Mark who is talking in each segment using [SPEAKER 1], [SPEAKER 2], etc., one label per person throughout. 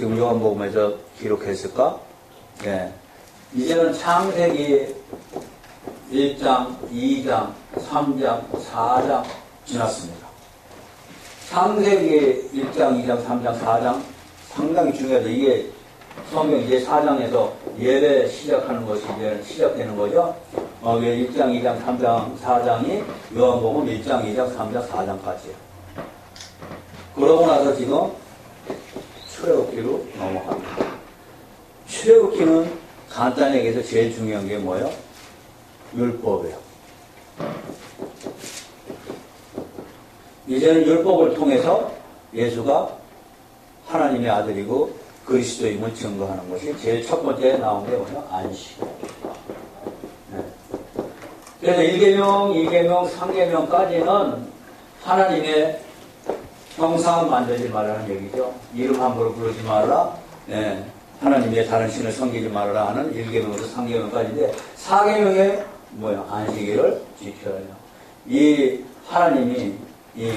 [SPEAKER 1] 지금 요한복음에서 기록했을까? 예. 이제는 창세기 1장, 2장, 3장, 4장 지났습니다. 창세기 1장, 2장, 3장, 4장 상당히 중요하죠. 이게 성경 이제 4장에서 예배 시작하는 것이 이제 시작되는 거죠. 어, 1장, 2장, 3장, 4장이 요한복음 1장, 2장, 3장, 4장까지예요. 그러고 나서 지금 출애굽기로 넘어갑니다. 출애굽기는 간단히 얘기해서 제일 중요한 게 뭐예요? 율법이에요. 이제는 율법을 통해서 예수가 하나님의 아들이고 그리스도임을 증거하는 것이 제일 첫 번째 나온 게 뭐냐? 안식. 네. 그래서 1계명, 2계명, 3계명까지는 하나님의 형상 만들지 말라는 얘기죠. 이름 함부로 부르지 말라. 네. 하나님의 다른 신을 섬기지 말라 하는 1계명부터 3계명까지인데 4계명에 뭐야? 안식일을 지켜야 해요. 이 하나님이 이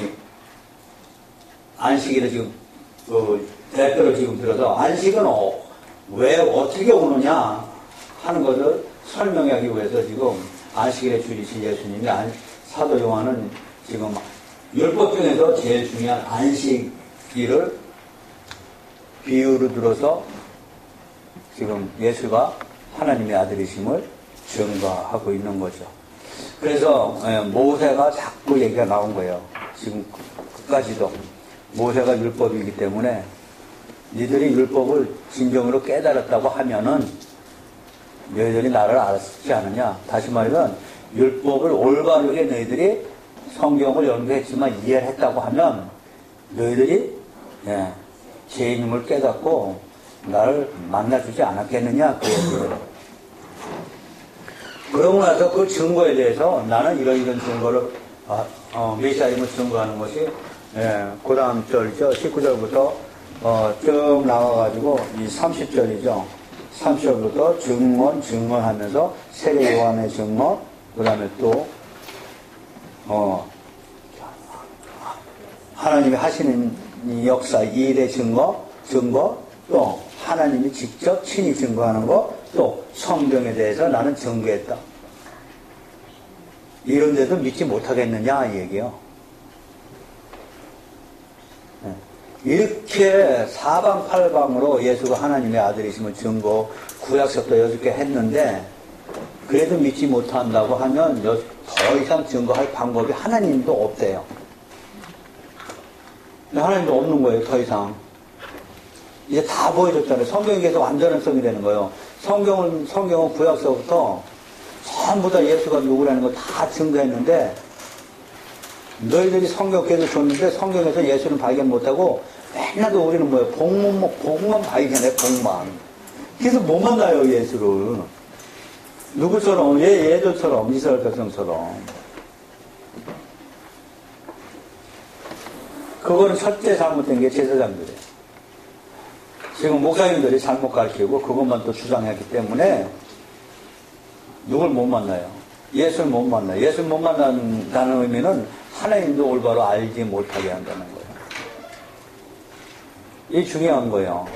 [SPEAKER 1] 안식일을 지금 그 대표로 지금 들어서 안식은 어, 왜 어떻게 오느냐 하는 것을 설명하기 위해서 지금 안식일에 줄이신 예수님이 안, 사도 요한은 지금 율법 중에서 제일 중요한 안식일을 비유로 들어서 지금 예수가 하나님의 아들이심을 증거하고 있는 거죠. 그래서 예, 모세가 자꾸 얘기가 나온 거예요. 지금 끝까지도 모세가 율법이기 때문에 니들이 율법을 진정으로 깨달았다고 하면은 너희들이 나를 알았지 않느냐. 다시 말하면 율법을 올바르게 너희들이 성경을 연구했지만 이해를 했다고 하면 너희들이 예, 죄인임을 깨닫고 나를 만나주지 않았겠느냐 그 얘기예요. 그러고 나서 그 증거에 대해서 나는 이런 이런 증거를 아, 어, 메시아임을 증거하는 것이 예, 그 다음 절이죠. 19절부터 어, 쭉 나와가지고 이 30절이죠. 30절부터 증언, 증언하면서 세례 요한의 증언, 그 다음에 또 어, 하나님이 하시는 이 역사, 이 일의 증거, 증거, 또 하나님이 직접 친히 증거하는 거, 또 성경에 대해서 나는 증거했다. 이런데도 믿지 못하겠느냐 이 얘기요. 네. 이렇게 사방팔방으로 예수가 하나님의 아들이심을 증거 구약서도 여섯 개 했는데 그래도 믿지 못한다고 하면 더 이상 증거할 방법이 하나님도 없대요. 하나님도 없는 거예요, 더 이상. 이제 다 보여줬잖아요. 성경에서 완전한 성이 되는 거예요. 성경은, 성경은 구약서부터 전부 다 예수가 누구라는 걸 다 증거했는데, 너희들이 성경 계속 줬는데 성경에서 예수는 발견 못하고 맨날 우리는 뭐예요? 복만, 복만 발견해, 복만. 그래서 못 만나요, 예수를. 누구처럼? 얘, 얘들처럼, 이스라엘 백성처럼. 그거는 첫째 잘못된 게 제사장들이에요. 지금 목사님들이 잘못 가르치고 그것만 또 주장했기 때문에 누굴 못 만나요. 예수를 못 만나요. 예수를 못 만난다는 의미는 하나님도 올바로 알지 못하게 한다는 거예요. 이게 중요한 거예요.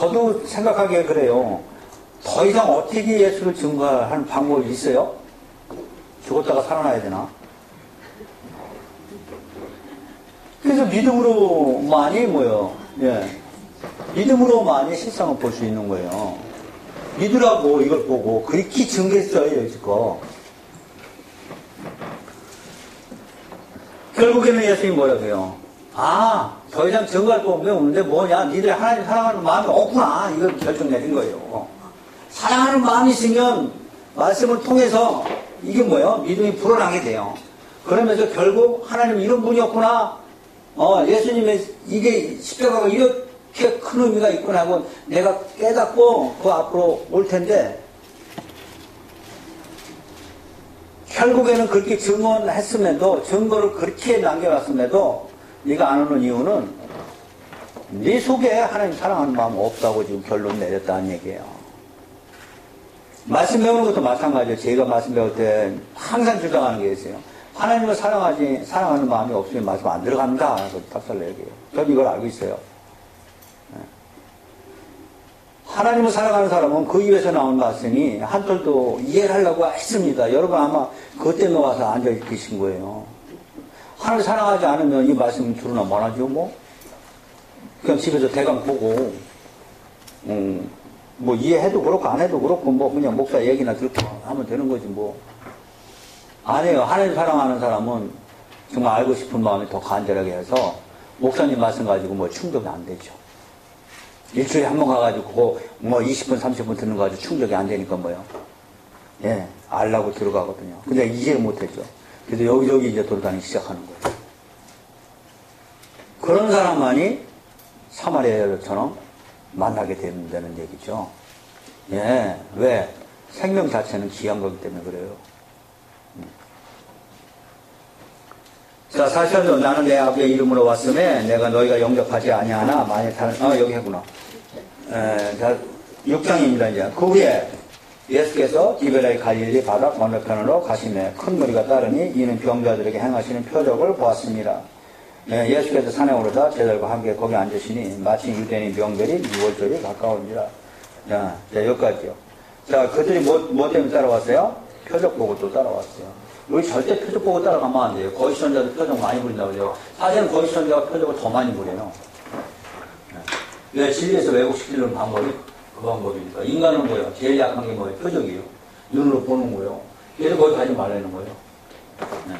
[SPEAKER 1] 저도 생각하기에 그래요. 더 이상 어떻게 예수를 증거하는 방법이 있어요? 죽었다가 살아나야 되나? 그래서 믿음으로만이 뭐요? 예. 믿음으로만이 실상을 볼 수 있는 거예요. 믿으라고 이걸 보고 그렇게 증거했어요, 여지껏. 결국에는 예수님이 뭐라고 해요? 아, 더 이상 증거할 거 없는데 뭐냐? 니들 하나님 사랑하는 마음이 없구나. 이걸 결정 내린 거예요. 사랑하는 마음이 있으면 말씀을 통해서 이게 뭐예요? 믿음이 불어나게 돼요. 그러면서 결국 하나님 이런 분이었구나. 어, 예수님의 이게 십자가가 이렇게 큰 의미가 있구나 하고 내가 깨닫고 그 앞으로 올 텐데 결국에는 그렇게 증언했음에도 증거를 그렇게 남겨놨음에도 네가 안 오는 이유는 네 속에 하나님 사랑하는 마음 없다고 지금 결론 내렸다는 얘기예요. 말씀 배우는 것도 마찬가지예요. 제가 말씀 배울 때 항상 주장하는 게 있어요. 하나님을 사랑하지, 사랑하는 마음이 없으면 말씀 안 들어간다. 그 답설을 얘기해요. 저는 이걸 알고 있어요. 예. 하나님을 사랑하는 사람은 그 입에서 나온 말씀이 한철도 이해를 하려고 했습니다. 여러분 아마 그것 때문에 와서 앉아 계신 거예요. 하나님 사랑하지 않으면 이 말씀 들으나 뭐하죠, 뭐? 그냥 집에서 대강 보고, 음, 뭐 이해해도 그렇고 안 해도 그렇고 뭐 그냥 목사 얘기나 듣고 하면 되는 거지 뭐. 아니에요. 하나님 사랑하는 사람은 정말 알고 싶은 마음이 더 간절하게 해서 목사님 말씀 가지고 뭐 충족이 안 되죠. 일주일에 한 번 가가지고 뭐 20분, 30분 듣는 거 가지고 충족이 안 되니까 뭐요. 예, 알라고 들어가거든요. 근데 이해를 못했죠. 그래서 여기저기 이제 돌아다니기 시작하는 거예요. 그런 사람만이 사마리아처럼 만나게 된다는 얘기죠. 예, 왜? 생명 자체는 귀한 거기 때문에 그래요. 음. 자, 사실은 나는 내 아버지의 이름으로 왔음에 내가 너희가 영접하지 아니하나 만일 다른, 아, 여기 했구나. 에, 자, 6장입니다, 이제. 그 후에 예수께서 디베라의 갈릴리 바다 건너편으로 가시매 큰 무리가 따르니 이는 병자들에게 행하시는 표적을 보았습니다. 예, 예수께서 산에 오르다 제자들과 함께 거기 앉으시니 마침 유대인 명절이 6월절이 가까운지라. 자, 자, 여기까지요. 자, 그들이 뭐, 뭐 때문에 따라왔어요? 표적 보고 또 따라왔어요. 우리 절대 표적 보고 따라가면 안 돼요. 거시선자도 표적 많이 부린다고 그래요. 사실은 거시선자가 표적을 더 많이 부려요. 왜 진리에서 왜곡시키는 방법이 그 방법이니까. 인간은 뭐예요? 제일 약한 게 뭐예요? 표적이에요. 눈으로 보는 거예요. 그래서 거기 가지 말라는 거예요. 네.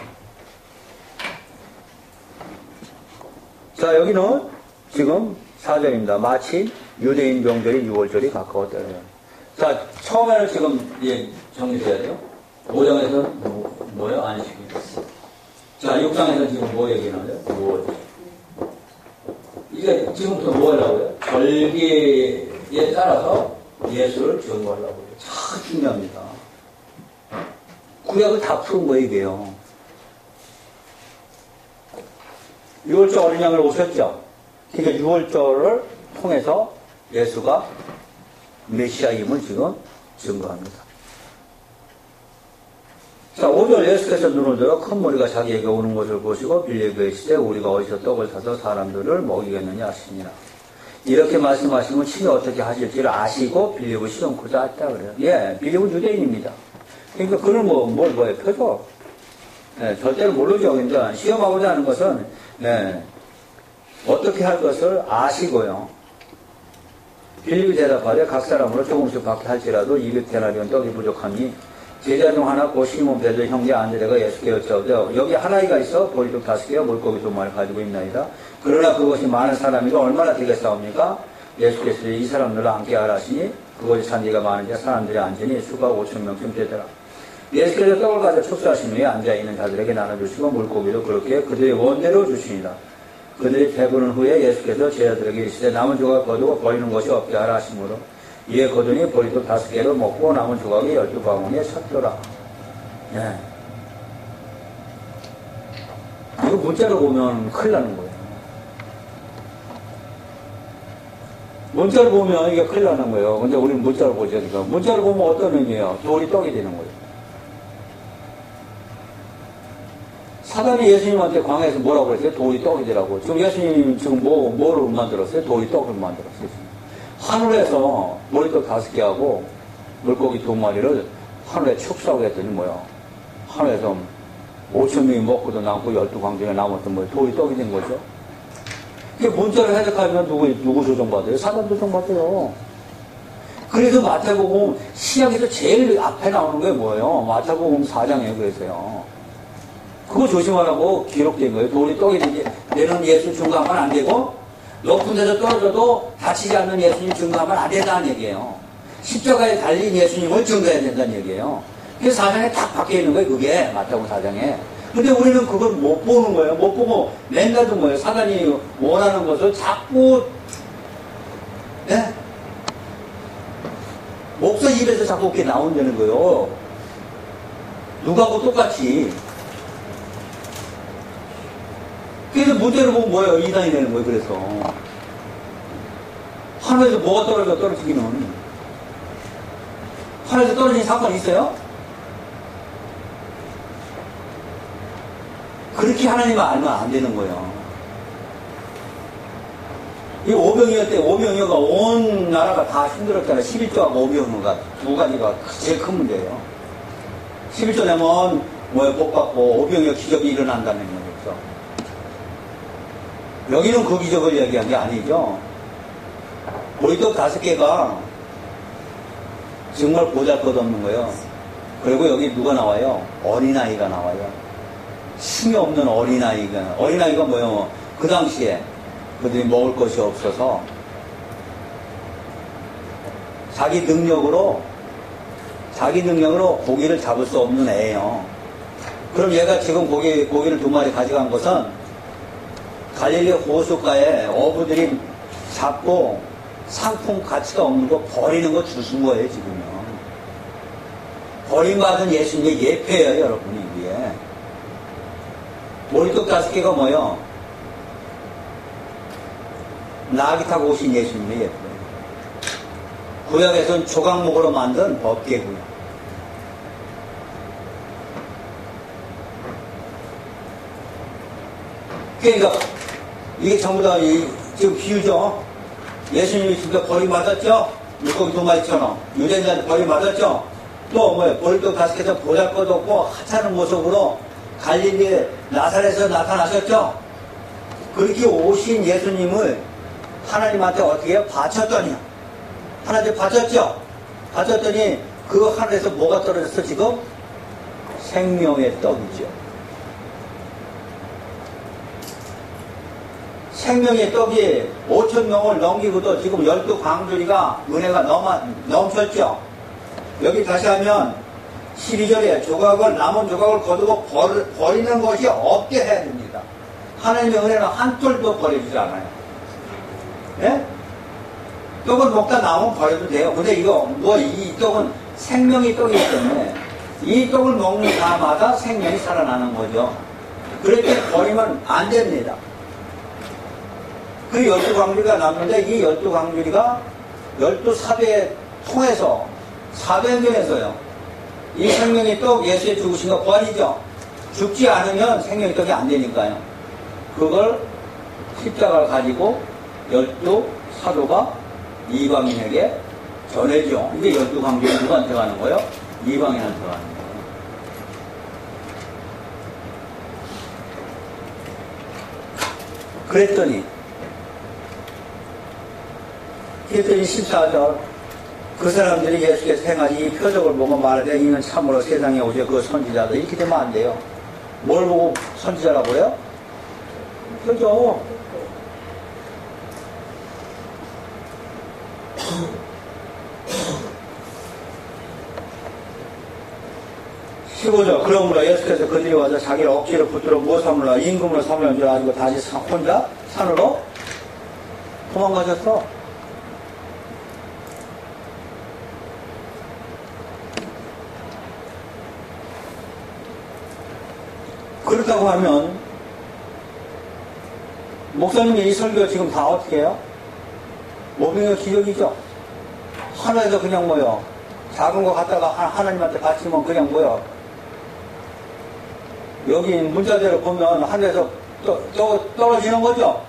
[SPEAKER 1] 자, 여기는 지금 4절입니다. 마치 유대인 명절이 6월절이 가까웠다는 자, 처음에는 지금 예, 정리돼야 돼요. 5장에서 뭐, 뭐예요? 안식이. 자, 6장에서 지금 뭐 얘기하나요? 6월. 이게 지금부터 뭐 하려고요? 절 기에 따라서 예수를 증거하려고 해요. 참 중요합니다. 구약을 다 푸는 거예요, 이게요. 6월절 어린 양을 오셨죠? 그러니까 6월절을 통해서 예수가 메시아임을 지금 증거합니다. 자, 5절 예수께서 눈을 들어 큰 머리가 자기에게 오는 것을 보시고 빌리에게 이시되 우리가 어디서 떡을 사서 사람들을 먹이겠느냐 하시니라. 이렇게 말씀하시면 친히 어떻게 하실지를 아시고 빌리고 시험코자 했다 그래요. 예, 빌리고 유대인입니다. 그러니까 그는 뭐, 뭘, 뭐에 표죠? 예, 절대로 모르죠. 그러니까 시험하고자 하는 것은, 예, 어떻게 할 것을 아시고요. 빌리고 대답하되 각 사람으로 조금씩 받게 할지라도 200데나리온 떡이 부족하니 제자 중 하나 고 시몬 베드 형제 안드레가 예수께 여쭤오되 여기 하나이가 있어 보리떡 다섯 개와 물고기 두 마리 가지고 있나이다. 그러나 그것이 많은 사람이가 얼마나 되겠사옵니까? 예수께서 이 사람들을 함께 하라시니 그것이 잔디가 많은지 사람들이 앉으니 수가 5천 명쯤 되더라. 예수께서 떡을 가져 축사하신 후에 앉아있는 자들에게 나눠주시고 물고기도 그렇게 그들의 원대로 주시니라. 그들이 배부른 후에 예수께서 제자들에게 이르시되 남은 조각 거두고 버리는 것이 없게 하라 하시므로 이에 거두니 보리떡 다섯 개를 먹고 남은 조각이 열두 방울에 섰더라. 예. 이거 문자로 보면 큰일 나는 거예요. 문자로 보면 이게 큰일 나는 거예요. 근데 우리는 문자로 보죠, 지금. 문자로 보면 어떤 의미예요? 돌이 떡이 되는 거예요. 사단이 예수님한테 광야에서 뭐라고 그랬어요? 돌이 떡이 되라고. 지금 예수님 지금 뭐, 뭐를 만들었어요? 돌이 떡을 만들었어요. 하늘에서 머리떡 다섯 개 하고 물고기 두 마리를 하늘에 축사하고 했더니 뭐야. 하늘에서 5천 명이 먹고도 남고 열두 광중에 남았던 뭐야. 돌이 떡이 된 거죠. 이게 문자를 해석하면 누구, 누구 조정받아요? 사단 조정받아요. 그래서 마태복음 시약에서 제일 앞에 나오는 게 뭐예요? 마태복음 4장에 그래서요. 그거 조심하라고 기록된 거예요. 돌이 떡이 되지. 내는 예수 증거하면 안 되고, 높은 데서 떨어져도 다치지 않는 예수님 증거하면 안 된다는 얘기예요. 십자가에 달린 예수님을 증거해야 된다는 얘기예요. 그래서 사장에 딱 박혀 있는 거예요. 그게 마태복음 사장에. 근데 우리는 그걸 못 보는 거예요. 못 보고 맨날도 뭐예요. 사단이 원하는 것을 자꾸 네? 목사 입에서 자꾸 그렇게 나온다는 거예요. 누가하고 똑같이. 그래서 문제를 보면 뭐예요? 이단이 되는 거예요, 그래서. 하늘에서 뭐가 떨어져, 떨어지기는. 하늘에서 떨어진 사건이 있어요? 그렇게 하나님을 알면 안 되는 거예요. 이 오병이어 때 오병이어가 온 나라가 다 힘들었잖아요. 11조하고 오병이어가 두 가지가 제일 큰 문제예요. 11조 되면 뭐에 복 받고 오병이어 기적이 일어난다는 얘기죠. 여기는 그 기적을 얘기한 게 아니죠. 보리떡 다섯 개가 정말 보잘 것 없는 거예요. 그리고 여기 누가 나와요? 어린아이가 나와요. 힘이 없는 어린아이가, 어린아이가 뭐예요? 그 당시에 그들이 먹을 것이 없어서 자기 능력으로, 자기 능력으로 고기를 잡을 수 없는 애예요. 그럼 얘가 지금 고기, 고기를 두 마리 가져간 것은 갈릴리 호숫가에 어부들이 잡고 상품 가치가 없는 거 버리는 거 주신 거예요, 지금요. 버림받은 예수님의 예표예요, 여러분이 머리떡 다섯 개가 뭐요? 나귀 타고 오신 예수님의 예표예요. 구약에서는 조각목으로 만든 법계고요. 그러니까 이게 전부 다 이, 지금 비유죠. 예수님이 진짜 버림받았죠? 물고기 두 마리처럼 유대인들한테 버림받았죠? 또 뭐예요? 버림도 다섯 개서 보잘것 없고 하찮은 모습으로 갈릴리 나사렛에서 나타나셨죠? 그렇게 오신 예수님을 하나님한테 어떻게? 바쳤더니 하나님한테 바쳤죠? 바쳤더니 그 하늘에서 뭐가 떨어졌어 지금? 생명의 떡이죠. 생명의 떡이 5천 명을 넘기고도 지금 열두 광주리가 은혜가 넘어, 넘쳤죠. 여기 다시 하면 12절에 조각을 남은 조각을 거두고 버, 버리 는 것이 없게 해야 됩니다. 하나님의 은혜는 한 톨도 버려주지 않아요. 예? 떡을 먹다 남으면 버려도 돼요. 근데 이거 뭐 이 떡은 생명의 떡이기 때문에 이 떡을 먹는 자마다 생명이 살아나는 거죠. 그렇게 버리면 안 됩니다. 그 열두 광주리가 남는데 이 열두 광주리가 열두 사도에 통해서 사도행전에서요. 이 생명의 떡 예수의 죽으신 거 부활이죠. 죽지 않으면 생명의 떡이 안 되니까요. 그걸 십자가를 가지고 열두 사도가 이방인에게 전해죠. 이게 열두 광주리 누구한테 가는 거예요? 이방인한테 가는 거예요. 그랬더니 그랬더니 14절 그 사람들이 예수께서 행하신 이 표적을 보고 말하되 이는 참으로 세상에 오셔 그 선지자다 이렇게 되면 안 돼요. 뭘 보고 선지자라고 그래요? 표적. (15절) 그러므로 예수께서 그들이 와서 자기를 억지로 붙들어 무엇 삼으려 임금으로 삼으려는 줄 알고 다시 사- 혼자 산으로 도망가셨어 그렇다고 하면 목사님이 이 설교 지금 다 어떻게 해요? 모빙의 기적이죠. 하늘에서 그냥 뭐요? 작은 거 갖다가 하- 하나님한테 바치면 그냥 뭐요? 여기 문자대로 보면 하늘에서 떠, 떠, 떨어지는 거죠.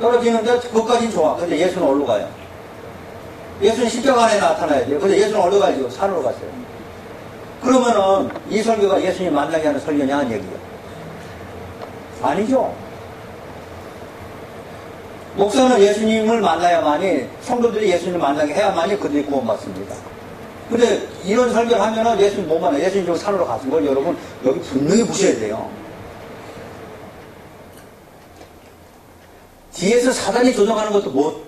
[SPEAKER 1] 떨어지는데 그것까지는 좋아. 근데 예수는 어디로 가요? 예수는 십자가 안에 나타나야 돼요. 근데 예수는 어디로 가요? 산으로 갔어요. 그러면은 이 설교가 예수님 만나게 하는 설교냐 하는 얘기예요. 아니죠. 목사는 예수님을 만나야만이 성도들이 예수님을 만나게 해야만이 그들이 구원받습니다. 근데 이런 설교를 하면은 예수님 못 만나. 예수님 좀 산으로 가신 걸 여러분 여기 분명히 보셔야 돼요. 뒤에서 사단이 조정하는 것도 못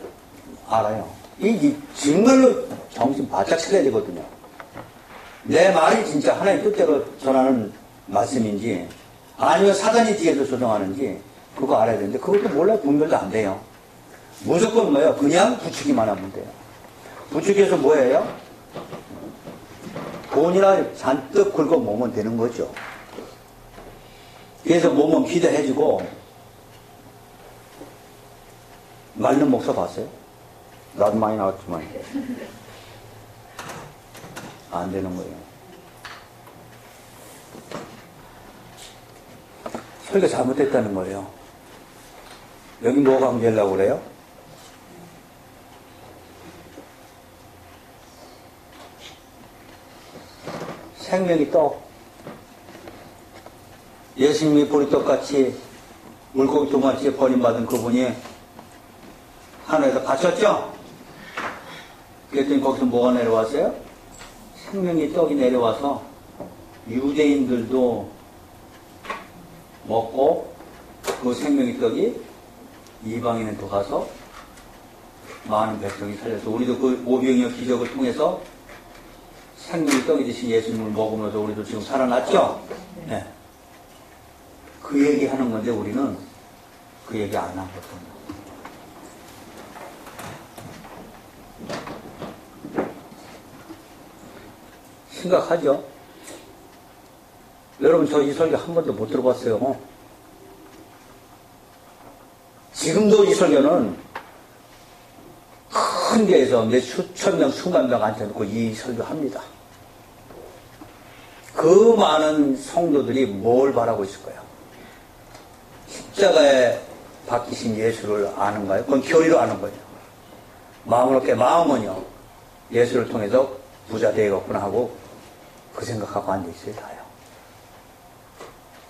[SPEAKER 1] 알아요. 이, 이 정말로 정신 바짝 차려야 되거든요. 내 말이 진짜 하나님 뜻대로 전하는 말씀인지 아니면 사단이 뒤에서 조정하는지 그거 알아야 되는데 그것도 몰라요. 분별도 안 돼요. 무조건 뭐예요? 그냥 부추기만 하면 돼요. 부추기해서 뭐예요? 돈이나 잔뜩 긁어 모으면 되는 거죠. 그래서 몸은 기대해주고 말른 목사 봤어요? 나도 많이 나왔지만 안 되는 거예요. 설교 잘못했다는 거예요. 여기 뭐 강조하려고 그래요? 생명이 떡. 예수님이 보리떡같이 물고기 도마치에 버림받은 그분이 하늘에서 갇혔죠? 그랬더니 거기서 뭐가 내려왔어요? 생명의 떡이 내려와서 유대인들도 먹고 그 생명의 떡이 이방인한테 가서 많은 백성이 살려서 우리도 그 오병이어 기적을 통해서 생명의 떡이 되신 예수님을 먹으면서 우리도 지금 살아났죠? 네. 그 얘기 하는 건데 우리는 그 얘기 안 하거든요. 심각하죠? 여러분 저 이 설교 한 번도 못 들어봤어요. 지금도 이 설교는 큰 데에서 몇 수천 명, 수만 명 앉혀놓고 이 설교합니다. 그 많은 성도들이 뭘 바라고 있을 거예요? 십자가에 박히신 예수를 아는가요? 그건 교리로 아는 거예요. 마음으로 깨 마음은요, 예수를 통해서 부자 되겠구나 하고 그 생각하고 앉아있어요, 다요.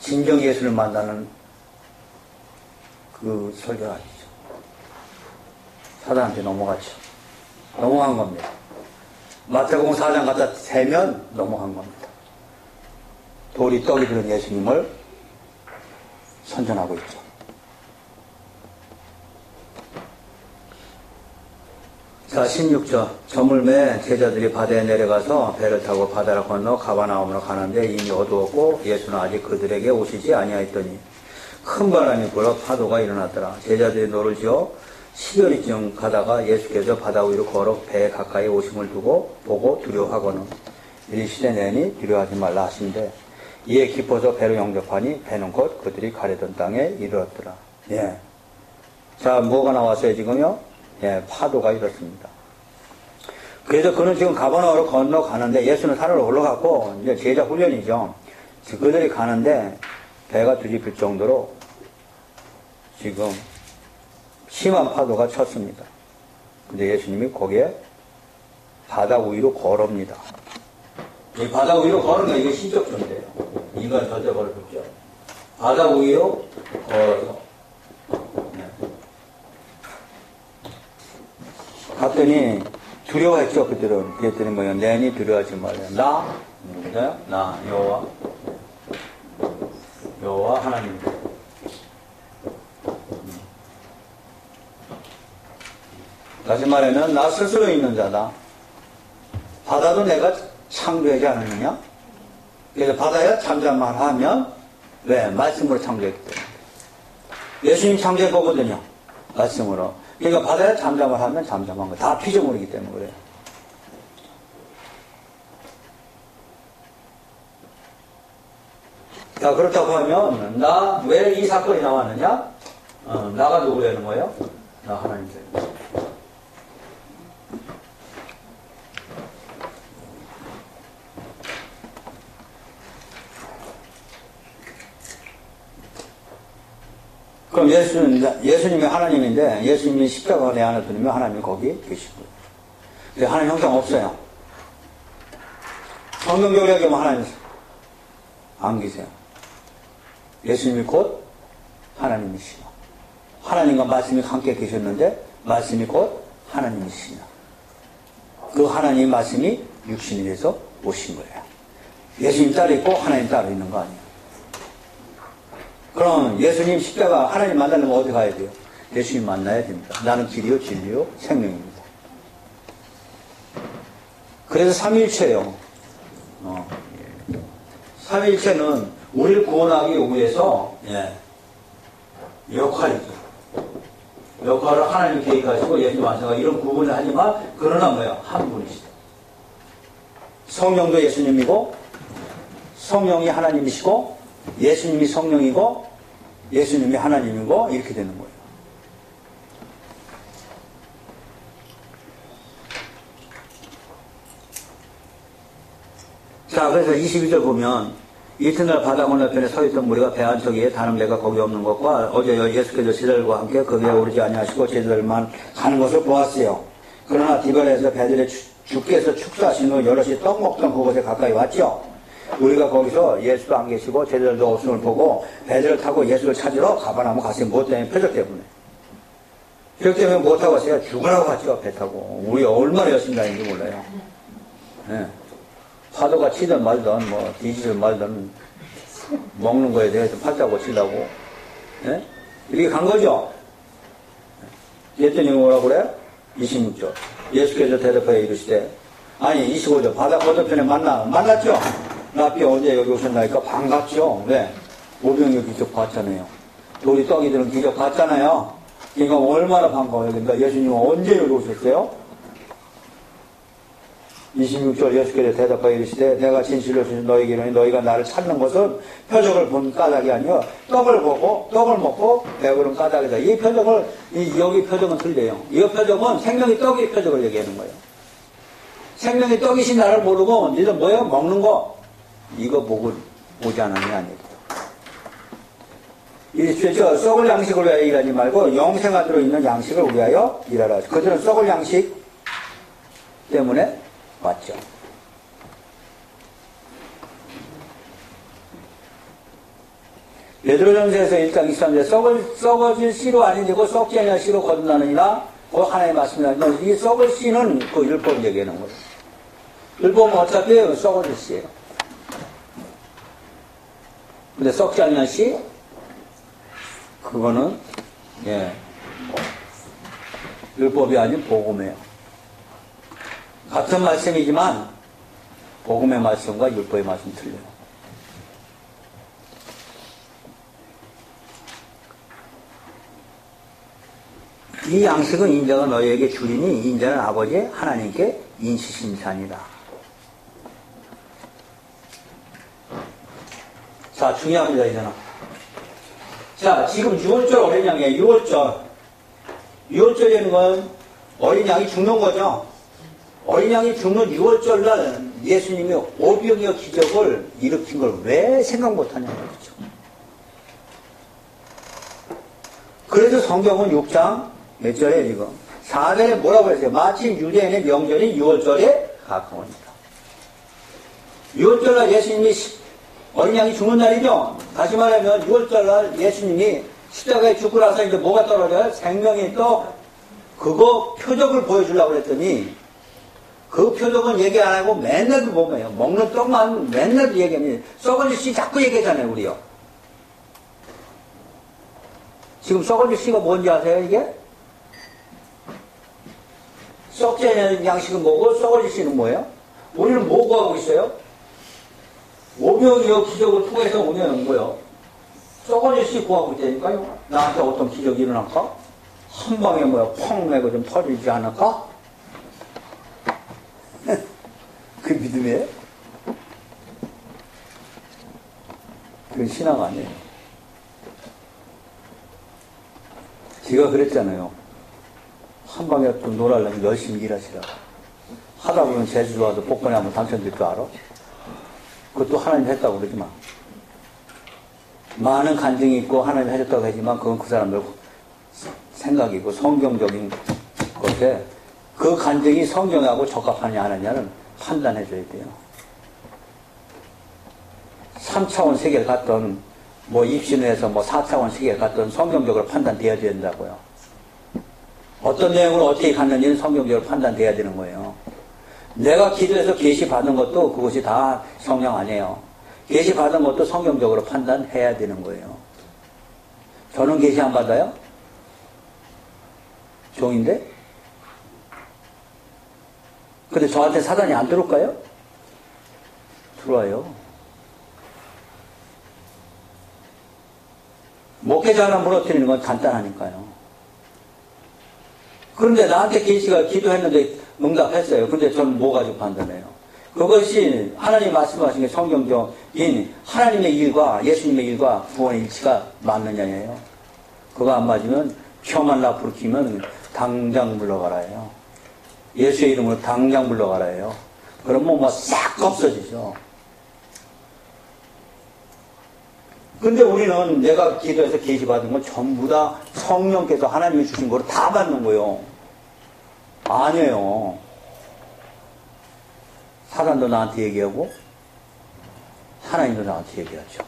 [SPEAKER 1] 진정 예수를 만나는 그 설교가 아니죠. 사단한테 넘어갔죠. 넘어간 겁니다. 마태복음 4장 갖다 세면 넘어간 겁니다. 돌이 떡이 들은 예수님을 선전하고 있죠. 자, 16절. 저물매 제자들이 바다에 내려가서 배를 타고 바다를 건너 가바나움으로 가는데 이미 어두웠고 예수는 아직 그들에게 오시지 아니하였더니 큰 바람이 불어 파도가 일어났더라. 제자들이 노를 지어 10여리쯤 가다가 예수께서 바다 위로 걸어 배 가까이 오심을 두고 보고 두려워하거늘 이리시되 내니 두려워하지 말라 하신데 이에 깊어서 배로 영접하니 배는 곧 그들이 가려던 땅에 이르렀더라. 예. 자, 뭐가 나왔어요, 지금요? 예, 파도가 이렇습니다. 그래서 그는 지금 가버나우로 건너가는데 예수는 산으로 올라갔고 이제 제자 훈련이죠. 그들이 가는데 배가 뒤집힐 정도로 지금 심한 파도가 쳤습니다. 근데 예수님이 거기에 바다 위로 걸읍니다. 이 바다 위로 걸으면 이게 신적 존재예요. 인간 절대 걸을 수 없죠. 바다 위로 걸어서 네. 갔더니 두려워했죠 그들은 그랬더니 뭐야 내니 두려워하지 말라 나? 누구세요? 나 여호와. 여호와 하나님 다시 말하면 나 스스로 있는 자다. 바다도 내가 창조하지 않았느냐? 그래서 바다에 잠잠만 하면 왜? 말씀으로 창조했기 때문에. 예수님 창조했거든요. 말씀으로 그러니까 바다에 잠잠을 하면 잠잠한 거. 다 피조물이기 때문에 그래요. 자, 그렇다고 하면, 나, 왜 이 사건이 나왔느냐? 어, 나가 누구라는 거예요? 나 하나님 되는 그럼 예수는, 예수님이 하나님인데, 예수님이 십자가 내 안에 들으면 하나님이 거기 계시고. 근데 하나님 형상 없어요. 성경적으로 얘기하면 하나님 안 계세요. 예수님이 곧 하나님이시요. 하나님과 말씀이 함께 계셨는데, 말씀이 곧 하나님이시요. 그 하나님 말씀이 육신이 돼서 오신 거예요. 예수님 따로 있고 하나님 따로 있는 거 아니에요. 그럼 예수님 십자가 하나님 만나려면 어디 가야 돼요? 예수님 만나야 됩니다. 나는 길이요, 진리요, 생명입니다. 그래서 삼일체요. 어. 삼일체는 우리를 구원하기 위해서 예. 역할이죠. 역할을 하나님 계획하시고 예수님 완성하고 이런 구분을 하지만 그러나 뭐야? 한 분이시다. 성령도 예수님이고 성령이 하나님이시고 예수님이 성령이고 예수님이 하나님이고 이렇게 되는 거예요. 자, 그래서 22절 보면 이튿날 바다 건너편에 서 있던 무리가 배 한쪽에 다른 배가 거기 없는 것과 어제 예수께서 제자들과 함께 그 배에 오르지 아니하시고 제자들만 가는 것을 보았어요. 그러나 디바레에서 배들의 주- 주께서 축사하신 후 여럿이 떡 먹던 그곳에 가까이 왔죠. 우리가 거기서 예수도 안 계시고 제자들도 없음을 보고 배들을 타고 예수를 찾으러 가바나무 갔어요. 무엇 때문에? 표적 때문에. 표적 때문에 못 타고 왔어요. 죽으라고 갔죠. 배 타고. 우리 얼마나 열심히 다니는지 몰라요. 예. 파도가 치든 말든 뭐 뒤지든 말든 먹는 거에 대해서 팔자고 치려고 예? 이렇게 간 거죠. 그랬더니 뭐라 그래? 26절. 예수께서 대답하여 이르시되 아니 25절 바다 건너편에 만나 만났죠. 나비 어제 여기 오셨나니까 반갑죠. 왜? 오병이 기적 봤잖아요. 우리 떡이들은 기적 봤잖아요. 그러니까 얼마나 반가워요. 그러니까 예수님은 언제 여기 오셨어요? 26절 예수께서 대답하여 이르시되 내가 진실로 주신 너희에게 이르니 너희가 나를 찾는 것은 표적을 본 까닭이 아니요 떡을 보고 떡을 먹고 배부른 까닭이다. 이 표적을 이 여기 표적은 틀려요. 이 표적은 생명이 떡의 표적을 얘기하는 거예요. 생명이 떡이신 나를 모르고 니들 뭐예요? 먹는 거 이거 보고 오지 않았냐 아니에요. 이 저, 썩을 양식을 위하여 일하지 말고 영생아 들어있는 양식을 위하여 일하라. 그들은 썩을 양식 때문에 왔죠. 베드로전서에서 1장 23절 썩을, 썩어질 씨로 아니되고 썩지 아니할 씨로 거듭나느니라 그 하나님 말씀이라 이 썩을 씨는 그 율법 얘기하는 거예요. 율법은 어차피 썩어질 씨예요. 근데 썩지 아니할 씨 그거는 예 율법이 아닌 복음이에요. 같은 말씀이지만 복음의 말씀과 율법의 말씀 틀려요. 이 양식은 인자가 너희에게 주리니 인자는 아버지 하나님께 인시심산이다. 자 중요합니다 이제는. 자 지금 6월절 어린 양이에요. 6월절. 6월절이라는 건 어린 양이 죽는 거죠. 어린 양이 죽는 6월절 날 예수님이 오병이어 기적을 일으킨 걸 왜 생각 못하냐 말이죠. 그래서 성경은 6장 몇 절에 지금 4절에 뭐라고 했어요? 마침 유대인의 명절인 6월절에 가까우니까. 6월절 날 예수님이 시- 어린 양이 죽는 날이죠. 다시 말하면 6월절 날 예수님이 십자가에 죽고 나서 이제 뭐가 떨어져요? 생명의 떡. 그거 표적을 보여주려고 그랬더니 그 표적은 얘기 안 하고 맨날 그 보면요. 먹는 떡만 맨날 얘기합니다. 썩은 씨 자꾸 얘기하잖아요, 우리요. 지금 썩은 씨가 뭔지 아세요, 이게? 썩지 않은 양식은 뭐고 썩은 씨는 뭐예요? 우리는 뭐 구하고 있어요? 오병이어 기적을 통해서 뭐요? 썩은 씨 구하고 있다니까요. 나한테 어떤 기적이 일어날까? 한 방에 뭐야, 펑 내고 좀 터지지 않을까? 그 믿음이에요? 그건 신앙 아니에요. 제가 그랬잖아요. 한 방에 좀 놀아려면 열심히 일하시라. 하다 보면 제주도 와서 복권에 한번 당첨될 줄 알아? 그것도 하나님 했다고 그러지만. 많은 간증이 있고 하나님 하셨다고 하지만 그건 그 사람들 생각이고 성경적인 것에 그 간증이 성경하고 적합하냐 안 하냐는 판단해 줘야 돼요. 3차원 세계를 갔던 뭐 입신을 해서 뭐 4차원 세계를 갔던 성경적으로 판단돼야 된다고요. 어떤 내용으로 어떻게 갔는지는 성경적으로 판단돼야 되는 거예요. 내가 기도해서 계시 받은 것도 그것이 다 성령 아니에요. 계시 받은 것도 성경적으로 판단해야 되는 거예요. 저는 계시 안 받아요? 종인데? 근데 저한테 사단이 안 들어올까요? 들어와요. 목회자 하나 무너뜨리는 건 간단하니까요. 그런데 나한테 계시가 기도했는데 응답했어요. 근데 전뭐 가지고 판단해요? 그것이 하나님 말씀하신 게 성경적인 하나님의 일과 예수님의 일과 구원의 일치가 맞느냐예요. 그거 안 맞으면 혀만 나부르 키면 당장 물러가라예요. 예수의 이름으로 당장 물러가라예요. 그러면 뭐싹 없어지죠. 근데 우리는 내가 기도해서 계시 받은 건 전부 다 성령께서 하나님이 주신 거로 다 받는 거예요. 아니에요. 사단도 나한테 얘기하고 하나님도 나한테 얘기하죠.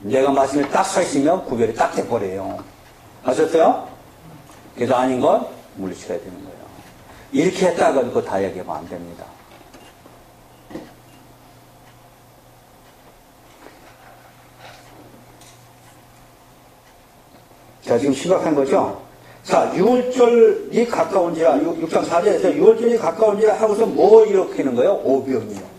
[SPEAKER 1] 내가 말씀에 딱 서 있으면 구별이 딱 돼버려요. 아셨어요? 그래서 아닌 건 물리쳐야 되는 거예요. 이렇게 했다가 그거 다 얘기하면 안 됩니다. 자, 지금 심각한 거죠? 자, 6월절이 가까운지라, 6, 장 4절에서 6월절이 가까운지라 하고서 뭐 이렇게 하는 거예요? 오병이요.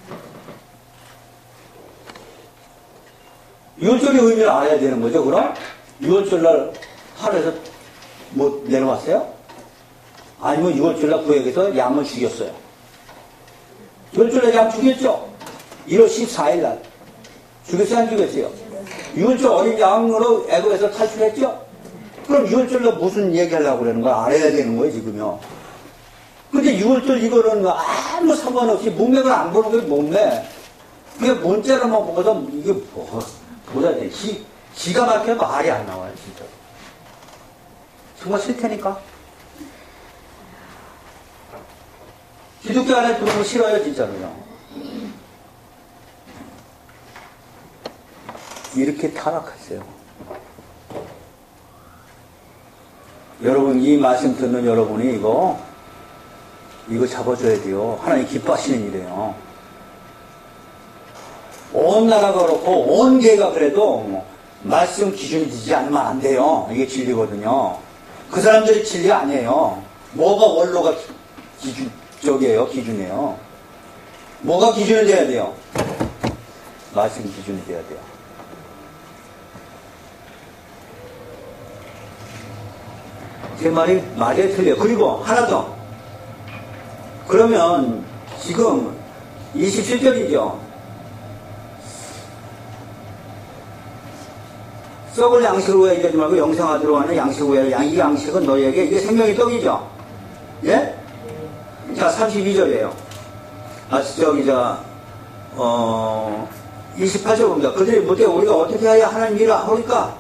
[SPEAKER 1] 6월절의 의미를 알아야 되는 거죠, 그럼? 6월절날 하늘에서 뭐 내려왔어요? 아니면 6월절날 구역에서 양을 죽였어요. 6월절날 양 죽였죠? 1월 14일날. 죽였어요, 안 죽였어요? 6월절 어린 양으로 애고에서 탈출했죠? 그럼 6월절날 무슨 얘기하려고 그러는 걸 알아야 되는 거예요, 지금요. 근데 6월절 이거는 아무 상관없이 문맥을 안 보는 게 몸매. 그게 문자로만 보고서 이게 뭐, 돼. 기, 기가 막혀 말이 안 나와요, 진짜. 정말 싫다니까. 기독교 안에 들어오면 싫어요, 진짜로요. 이렇게 타락했어요. 여러분 이 말씀 듣는 여러분이 이거 이거 잡아줘야 돼요. 하나님 기뻐하시는 일이에요. 온 나라가 그렇고 온 개가 그래도 말씀 기준이 되지 않으면 안 돼요. 이게 진리거든요. 그 사람들이 진리가 아니에요. 뭐가 원로가 기준 적이에요. 기준이에요. 뭐가 기준이 돼야 돼요? 말씀 기준이 돼야 돼요. 제 말이 맞아요, 틀려요. 그리고 하나 더. 그러면 지금 27절이죠. 썩을 양식으로 얘기하지 말고 영생하도록 하는 양식으로 해. 이 양식은 너희에게 이게 생명의 떡이죠. 예? 자, 32절이에요. 아, 저기, 저, 어, 28절 봅니다. 그들이 못해 우리가 어떻게 해야 하나님 일을 하니까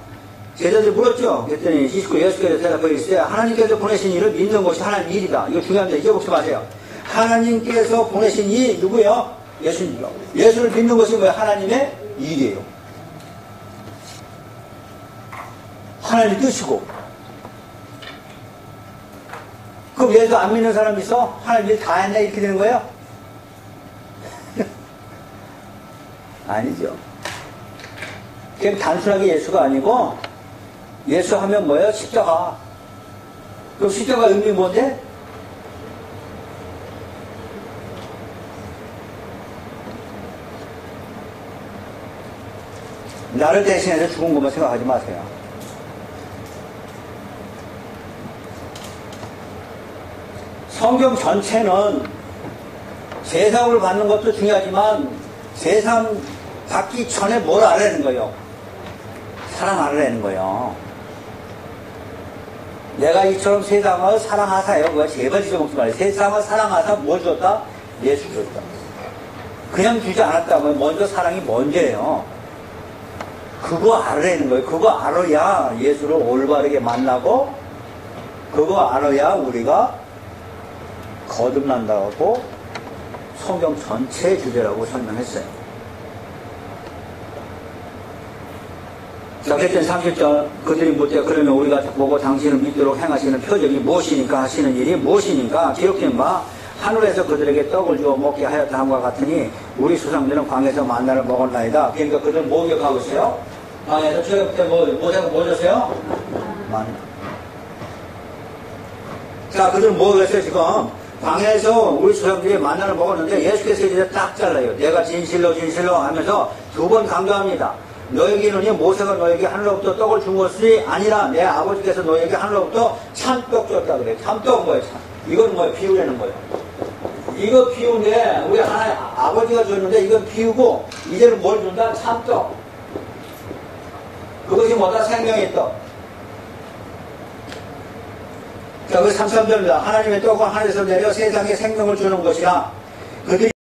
[SPEAKER 1] 제자들이 물었죠. 그랬더니 29 예수께서 대답하여 이르시되 하나님께서 보내신 일을 믿는 것이 하나님 일이다. 이거 중요합니다. 잊어먹지 마세요. 하나님께서 보내신 이 누구요? 예수님이요. 예수를 믿는 것이 뭐예요? 하나님의 일이에요. 하나님 뜻이고. 그럼 예수 안 믿는 사람 있어? 하나님 일 다 했네? 이렇게 되는 거예요? 아니죠. 그냥 단순하게 예수가 아니고 예수 하면 뭐예요? 십자가. 그 십자가 의미 뭔데? 나를 대신해서 죽은 것만 생각하지 마세요. 성경 전체는 세상을 받는 것도 중요하지만 세상 받기 전에 뭘 알아내는 거예요? 사랑 알아내는 거예요. 내가 이처럼 세상을 사랑하사요. 그거 제발 잊어먹지 말아요. 세상을 사랑하사 뭘 줬다? 예수 줬다. 그냥 주지 않았다면 먼저 사랑이 먼저예요. 그거 알아내는 거예요. 그거 알아야 예수를 올바르게 만나고 그거 알아야 우리가 거듭난다고 성경 전체의 주제라고 설명했어요. 그랬더니 30절 그들이 묻되 그러면 우리가 보고 당신을 믿도록 행하시는 표적이 무엇이니까 하시는 일이 무엇이니까 기록된 바 하늘에서 그들에게 떡을 주어 먹게 하였다 함과 같으니 우리 수상들은 광에서 만나를 먹었나이다. 그러니까 그들은 뭐 기억하고 있어요? 광에서 저녁 때 뭐, 뭐, 뭐 줬어요? 만나. 자, 그들은 뭐 했어요, 지금? 방에서 우리 수상들이 만나를 먹었는데 예수께서 이제 딱 잘라요. 내가 진실로 진실로 하면서 두 번 강조합니다. 너에게는 모세가 너에게 하늘로부터 떡을 준 것이 아니라 내 아버지께서 너에게 하늘로부터 참떡 줬다 그래. 참떡 뭐예요? 참. 이건 뭐예요? 비우라는 거예요. 이거 비우인데 우리 하나님 아버지가 줬는데 이건 비우고 이제는 뭘 준다? 참떡. 그것이 뭐다? 생명의 떡. 자, 그 33절입니다. 하나님의 떡은 하늘에서 내려 세상에 생명을 주는 것이라 그들이